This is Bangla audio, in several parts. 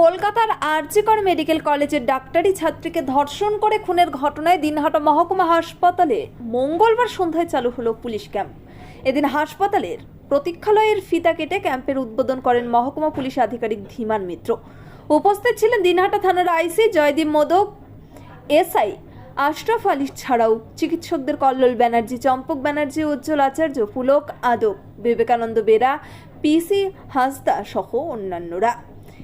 কলকাতার আরজিকর মেডিকেল কলেজের ডাক্তারি ছাত্রীকে ধর্ষণ করে খুনের ঘটনায় দিনহাটা মহকুমা হাসপাতালে মঙ্গলবার সন্ধ্যায় চালু হলো পুলিশ ক্যাম্প। এদিন হাসপাতালের প্রতীক্ষালয়ের ফিতা কেটে ক্যাম্পের উদ্বোধন করেন মহকুমা পুলিশ আধিকারিক ধীমান মিত্র। উপস্থিত ছিলেন দিনহাটা থানার আইসি জয়দীপ মোদক, এসআই আশরাফ আলী ছাড়াও চিকিৎসকদের কল্লোল ব্যানার্জি, চম্পক ব্যানার্জি, উজ্জ্বল আচার্য, পুলক আদক বিবেকানন্দ বেরা পিসি হাসদা সহ অন্যান্যরা।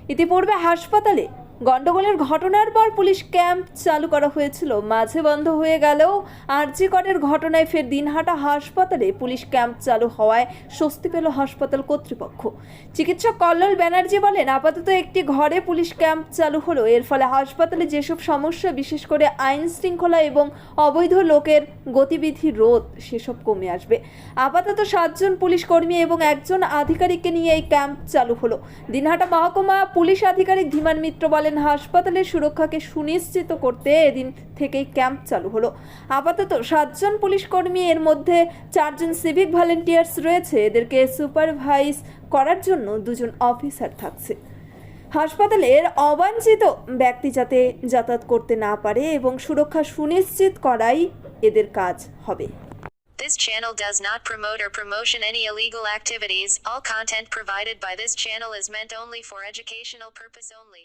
ইতিপূর্বে হাসপাতালে গন্ডগোলের ঘটনার পর পুলিশ ক্যাম্প চালু করা হয়েছিল। মাঝে বন্ধ হয়ে গেলেও আরজিকরের ঘটনায় ফের দিনহাটা হাসপাতালে পুলিশ ক্যাম্প চালু হওয়ায় স্বস্তি পেল হাসপাতাল কর্তৃপক্ষ। চিকিৎসক কল্লোল ব্যানার্জি বলেন, আপাতত একটি ঘরে পুলিশ ক্যাম্প চালু হলো। এর ফলে হাসপাতালে যেসব সমস্যা, বিশেষ করে আইন শৃঙ্খলা এবং অবৈধ লোকের গতিবিধি রোধ, সেসব কমে আসবে। আপাতত সাতজন পুলিশ কর্মী এবং একজন আধিকারিককে নিয়ে এই ক্যাম্প চালু হলো। দিনহাটা মহকুমা পুলিশ আধিকারিক ধীমান মিত্র বলেন হাসপাতালের সুরক্ষাকে সুনিশ্চিত করতে এদিন থেকেই ক্যাম্প চালু হলো আপাতত সাতজন পুলিশ কর্মী, এর মধ্যে চারজন সিভিক ভলেন্টিয়ার্স রয়েছে এদেরকে সুপারভাইজ করার জন্য দুজন অফিসার থাকছে হাসপাতালের অবাঞ্ছিত ব্যক্তি যাতে যাতায়াত করতে না পারে এবং সুরক্ষা সুনিশ্চিত করাই এদের কাজ হবে This channel does not promote or promotion any illegal activities. All content provided by this channel is meant only for educational purpose only.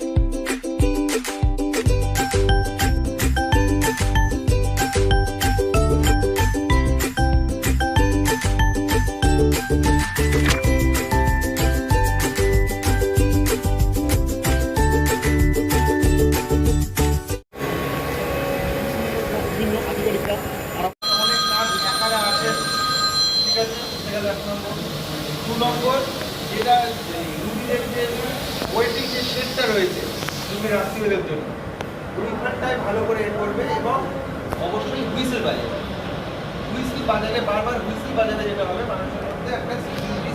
রয়েছে। রুগীর আত্মীয়দের জন্য। ওইখানটায় ভালো করে এ করবে এবং অবশ্যই হুইসেল বাজাবে। হুইসেল বাজালে বারবার হুইসেল বাজালে যেটা হবে, মানুষের মধ্যে একটা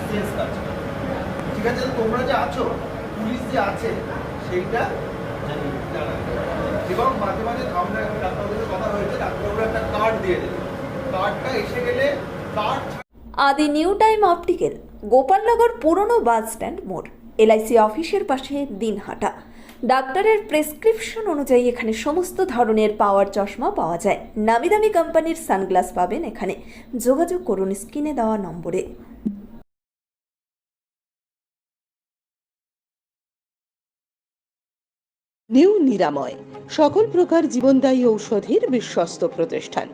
সেন্স কাজ ঠিক আছে তোমরা যে আছো, পুলিশ যে আছে, সেইটা এবং মাঝে মাঝে আমরা এখন ডাক্তারবাবুদের কথা হয়েছে ডাক্তারবাবুরা একটা কার্ড দিয়ে দেবে। কার্ডটা এসে গেলে কার্ড আদি নিউ টাইম অপটিক্যাল, গোপালনগর পুরনো বাস স্ট্যান্ড মোড়। এলআইসি অফিসের পাশে দিনহাটা ডাক্তারের প্রেসক্রিপশন অনুযায়ী এখানে সমস্ত ধরনের পাওয়ার চশমা পাওয়া যায়। নামি দামি কোম্পানির সানগ্লাস পাবেন এখানে। যোগাযোগ করুন স্ক্রিনে দেওয়া নম্বরে। নিউ নিরাময়, সকল প্রকার জীবনদায়ী ঔষধের বিশ্বস্ত প্রতিষ্ঠান।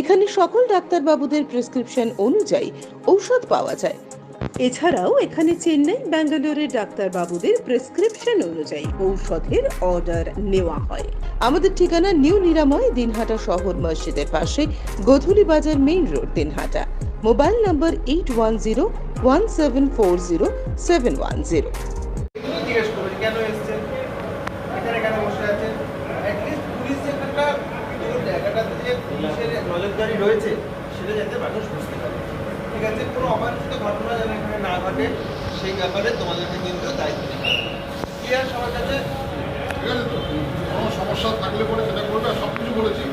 এখানে সকল ডাক্তারবাবুদের প্রেসক্রিপশন অনুযায়ী ঔষধ পাওয়া যায়। এছাড়াও এখানে চেন্নাই ব্যাঙ্গালোরের ডাক্তারবাবুদের প্রেসক্রিপশন অনুযায়ী ঔষধের অর্ডার নেওয়া হয়। আমাদের ঠিকানা নিউ নিরাময় দিনহাটা শহর মসজিদের পাশে Godhuli Bazar main road Dinhata. Mobile number eight one zero one seven four zero seven one zero রয়েছে সেটা যাতে মানুষ ঠিক আছে কোনো অবাঞ্ছিত ঘটনা যেন এখানে না ঘটে সেই ব্যাপারে তোমাদেরকে কিন্তু দায়িত্ব নিতে হবে। ক্লিয়ার সবার কাছে? ঠিক আছে তো। কোনো সমস্যা থাকলে পরে সেটা করবে আর সব কিছু বলেছি।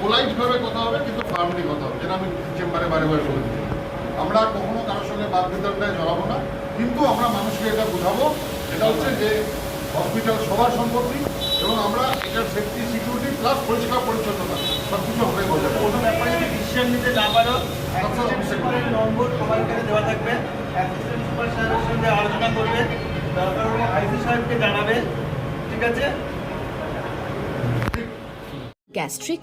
পোলাইটভাবে কথা হবে কিন্তু ফার্মলি কথা হবে যেটা আমি চেম্বারে বারে বারে বলেছি। আমরা কখনো কারোর সঙ্গে বাদ বিতরণায় জড়াবো না কিন্তু আমরা মানুষকে এটা বোঝাবো এটা হচ্ছে যে হসপিটাল সবার সম্পত্তি এবং আমরা এটার সেফটি সিকিউরিটি প্লাস পরিষ্কার পরিচ্ছন্নতা সব কিছু বোঝাবো কোনো ব্যাপারে যদি ডিসিশন নিতে না পারো অ্যাসিস্ট্যান্ট নম্বর সবার কাছে দেওয়া থাকবে। অ্যাসিস্ট্যান্ট সুপার সাহেবের সঙ্গে আলোচনা করবে। দরকার হলে আইসি সাহেবকে জানাবে। ঠিক আছে? Gastric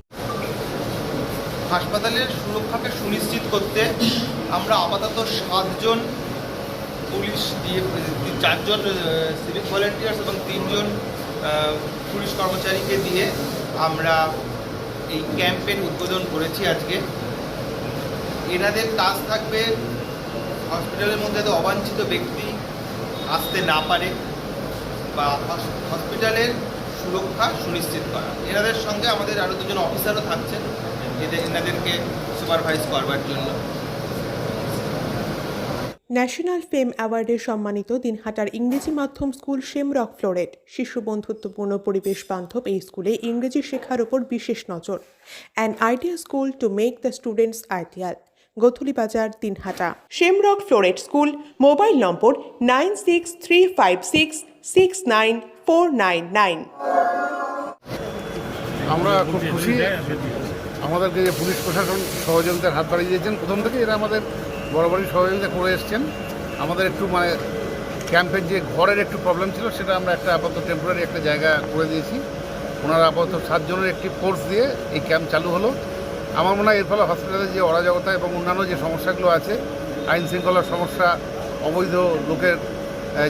হাসপাতালের সুরক্ষাকে সুনিশ্চিত করতে আমরা আপাতত সাতজন পুলিশ দিয়ে, চারজন সিভিক ভলেন্টিয়ার্স এবং তিনজন পুলিশ কর্মচারীকে দিয়ে আমরা এই ক্যাম্পের উদ্বোধন করেছি আজকে। এনাদের কাজ থাকবে হসপিটালের মধ্যে যাতে অবাঞ্ছিত ব্যক্তি আসতে না পারে বা হসপিটালের সুরক্ষা সুনিশ্চিত করা। এনাদের সঙ্গে আমাদের আরও দুজন অফিসারও থাকছেন। এদের এনাদেরকে সুপারভাইজ করবার জন্য। ন্যাশনাল ফেম অ্যাওয়ার্ডে সম্মানিত দিনহাটার ইংরেজি মাধ্যম স্কুল শেমরক ফ্লোরেট শিশু বন্ধুত্বপূর্ণ পরিবেশ বান্ধব এই স্কুলে ইংরেজি শেখার ওপর বিশেষ নজর। An idea school to make the students ideal Godhuli Bazar Dinhata. Shamrock Floret school mobile number nine six three five six six nine four nine nine. আমরা খুব খুশি আমাদেরকে যে পুলিশ প্রশাসন সহযোগিতার হাত বাড়িয়ে দিয়েছেন, প্রথম থেকে এরা আমাদের বরাবরই সহযোগিতা করে এসছেন। আমাদের একটু মানে ক্যাম্পের যে ঘরের একটু প্রবলেম ছিল, সেটা আমরা একটা আপাতত টেম্পোরারি একটা জায়গা করে দিয়েছি। ওনারা আপাতত সাতজনের একটি ফোর্স দিয়ে এই ক্যাম্প চালু হলো। আমার মনে হয় এর ফলে হসপিটালে যে অরাজকতা এবং অন্যান্য যে সমস্যাগুলো আছে, আইন শৃঙ্খলার সমস্যা, অবৈধ লোকের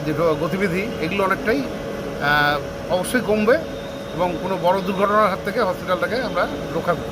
যে গতিবিধি, এগুলো অনেকটাই অবশ্যই কমবে এবং কোনো বড় দুর্ঘটনার হাত থেকে হসপিটালটাকে আমরা রক্ষা করতে পারব